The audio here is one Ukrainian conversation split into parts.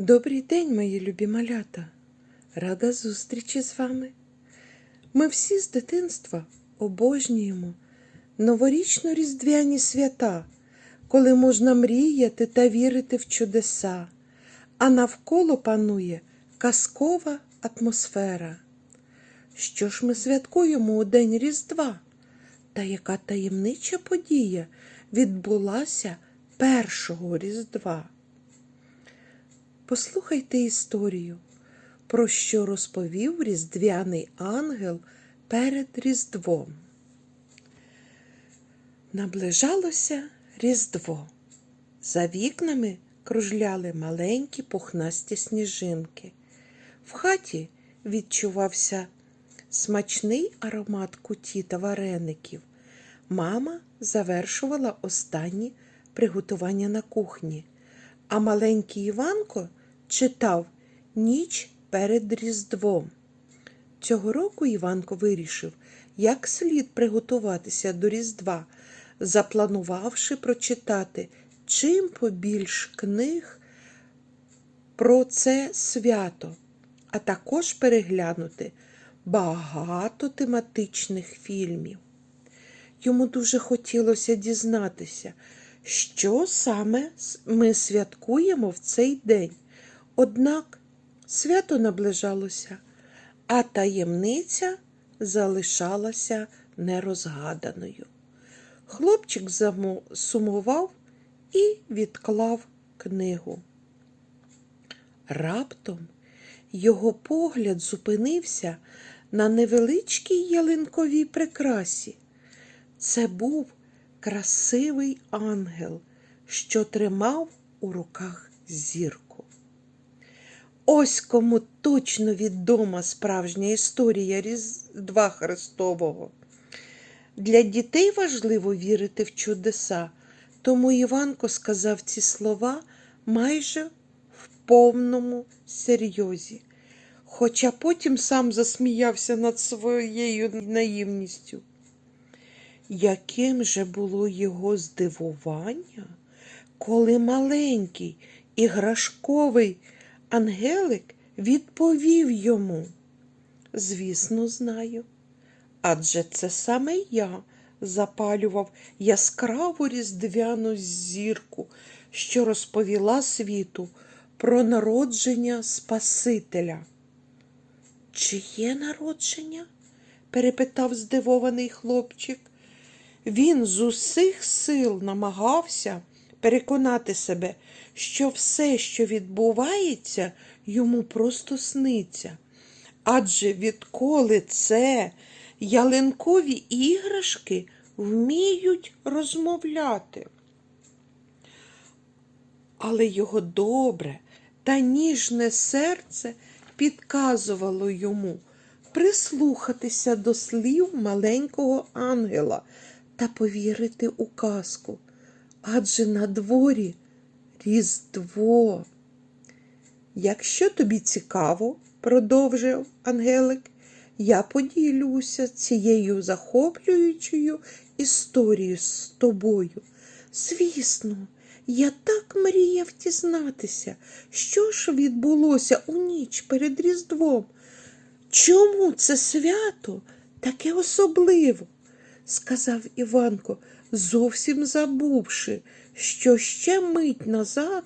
Добрий день, мої любі малята! Рада зустрічі з вами. Ми всі з дитинства обожнюємо новорічно-різдвяні свята, коли можна мріяти та вірити в чудеса, а навколо панує казкова атмосфера. Що ж ми святкуємо у День Різдва? Та яка таємнича подія відбулася першого Різдва? Послухайте історію, про що розповів різдвяний ангел перед Різдвом. Наближалося Різдво. За вікнами кружляли маленькі пухнасті сніжинки. В хаті відчувався смачний аромат куті та вареників. Мама завершувала останні приготування на кухні, а маленький Іванко читав ніч перед Різдвом. Цього року Іванко вирішив, як слід приготуватися до Різдва, запланувавши прочитати чим побільш книг про це свято, а також переглянути багато тематичних фільмів. Йому дуже хотілося дізнатися, що саме ми святкуємо в цей день. Однак свято наближалося, а таємниця залишалася нерозгаданою. Хлопчик сумував і відклав книгу. Раптом його погляд зупинився на невеличкій ялинковій прикрасі. Це був красивий ангел, що тримав у руках зірку. Ось кому точно відома справжня історія Різдва Христового. Для дітей важливо вірити в чудеса, тому Іванко сказав ці слова майже в повному серйозі, хоча потім сам засміявся над своєю наївністю. Яким же було його здивування, коли маленький іграшковий Ангелик відповів йому. Звісно, знаю. Адже це саме я запалював яскраву різдвяну зірку, що розповіла світу про народження Спасителя. Чиє народження? перепитав здивований хлопчик. Він з усіх сил намагався переконати себе, що все, що відбувається, йому просто сниться. Адже відколи це ялинкові іграшки вміють розмовляти. Але його добре та ніжне серце підказувало йому прислухатися до слів маленького ангела та повірити у казку. Адже на дворі Різдво. Якщо тобі цікаво, продовжив Ангелик, я поділюся цією захоплюючою історією з тобою. Звісно, я так мріяв дізнатися, що ж відбулося у ніч перед Різдвом. Чому це свято таке особливо? Сказав Іванко, зовсім забувши, що ще мить назад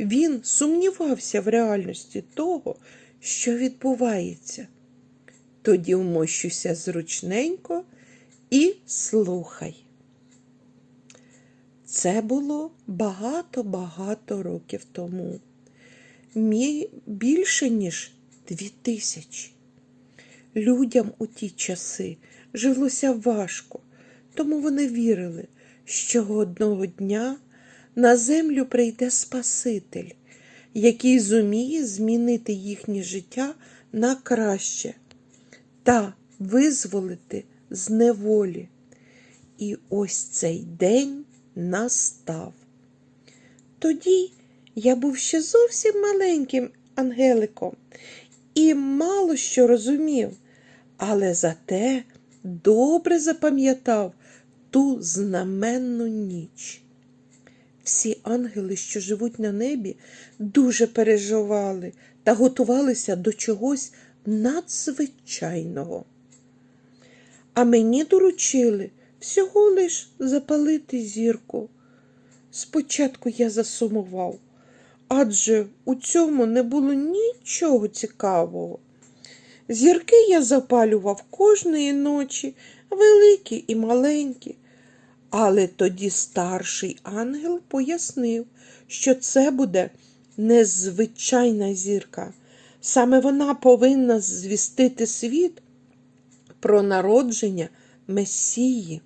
він сумнівався в реальності того, що відбувається. Тоді вмощуся зручненько і слухай. Це було багато-багато років тому. Мі більше, ніж дві тисячі. Людям у ті часи жилося важко, тому вони вірили, що одного дня на землю прийде Спаситель, який зуміє змінити їхнє життя на краще та визволити з неволі. І ось цей день настав. Тоді я був ще зовсім маленьким ангеликом і мало що розумів, але зате добре запам'ятав ту знаменну ніч. Всі ангели, що живуть на небі, дуже переживали та готувалися до чогось надзвичайного. А мені доручили всього лиш запалити зірку. Спочатку я засумував, адже у цьому не було нічого цікавого. Зірки я запалював кожної ночі, великі і маленькі. Але тоді старший ангел пояснив, що це буде незвичайна зірка. Саме вона повинна звістити світ про народження Месії.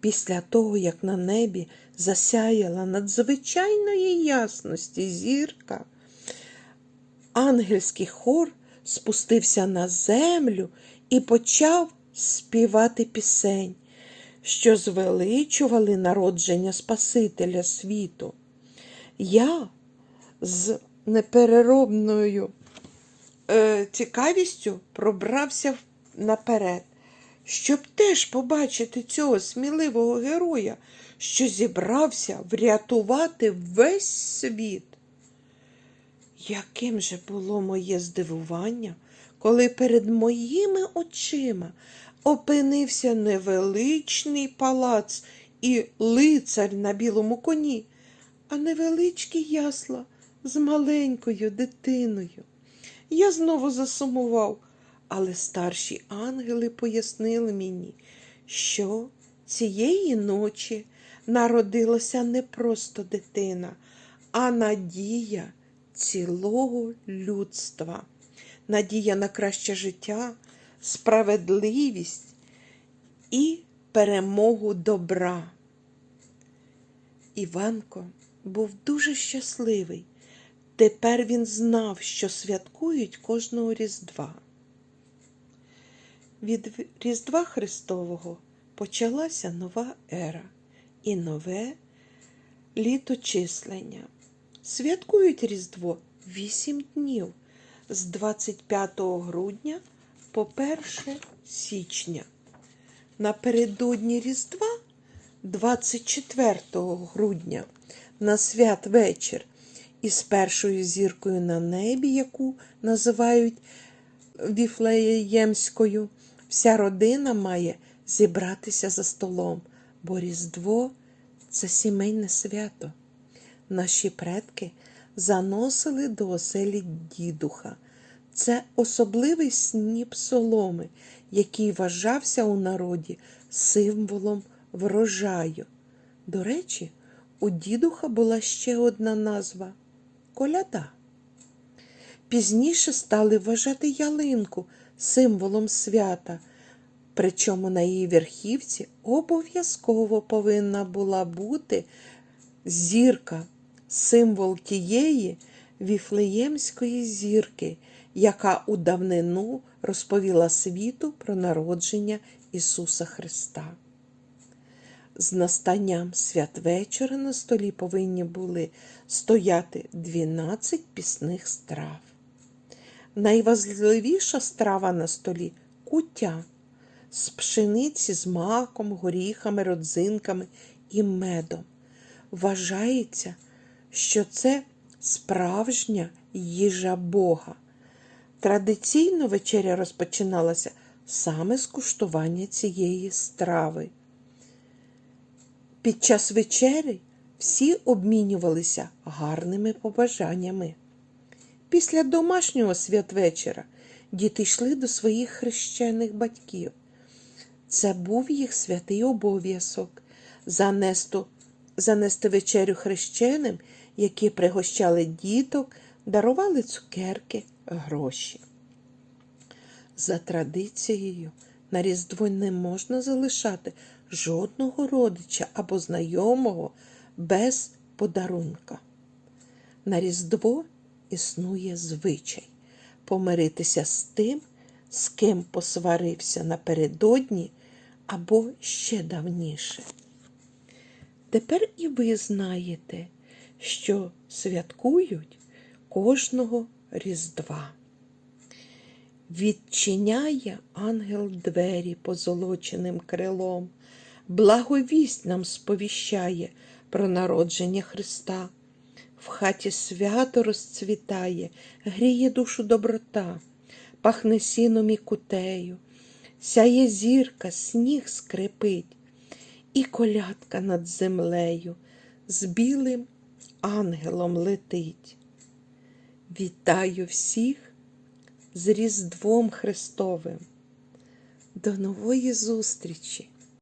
Після того, як на небі засяяла надзвичайної ясності зірка, ангельський хор спустився на землю і почав співати пісень, що звеличували народження Спасителя світу. Я з непереробною е, цікавістю пробрався наперед, щоб теж побачити цього сміливого героя, що зібрався врятувати весь світ. Яким же було моє здивування, коли перед моїми очима опинився невеличний палац і лицар на білому коні, а невеличкі ясла з маленькою дитиною. Я знову засумував, але старші ангели пояснили мені, що цієї ночі народилася не просто дитина, а надія цілого людства, надія на краще життя, справедливість і перемогу добра. Іванко був дуже щасливий. Тепер він знав, що святкують кожного Різдва. Від Різдва Христового почалася нова ера і нове літочислення. Святкують Різдво вісім днів з 25 грудня по 1 січня. Напередодні Різдва 24 грудня на святвечір із першою зіркою на небі, яку називають Віфлеємською, вся родина має зібратися за столом, бо Різдво це сімейне свято. Наші предки заносили до оселі дідуха. Це особливий сніп соломи, який вважався у народі символом врожаю. До речі, у дідуха була ще одна назва коляда. Пізніше стали вважати ялинку символом свята, причому на її верхівці обов'язково повинна була бути зірка, символ тієї віфлеємської зірки, яка у давнину розповіла світу про народження Ісуса Христа. З настанням святвечора на столі повинні були стояти 12 пісних страв. Найважливіша страва на столі куття з пшениці з маком, горіхами, родзинками і медом. Вважається, що це справжня їжа Бога. Традиційно вечеря розпочиналася саме з куштування цієї страви. Під час вечері всі обмінювалися гарними побажаннями. Після домашнього святвечора діти йшли до своїх хрещених батьків. Це був їх святий обов'язок занести, вечерю хрещеним, які пригощали діток, дарували цукерки, гроші. За традицією, на Різдво не можна залишати жодного родича або знайомого без подарунка. На Різдво існує звичай помиритися з тим, з ким посварився напередодні або ще давніше. Тепер і ви знаєте, що святкують кожного Різдва. Відчиняє ангел двері позолоченим крилом, благовість нам сповіщає про народження Христа. В хаті свято розцвітає, гріє душу доброта, пахне сіном і кутею, сяє зірка, сніг скрипить, і колядка над землею з білим ангелом летить. Вітаю всіх з Різдвом Христовим. До нової зустрічі!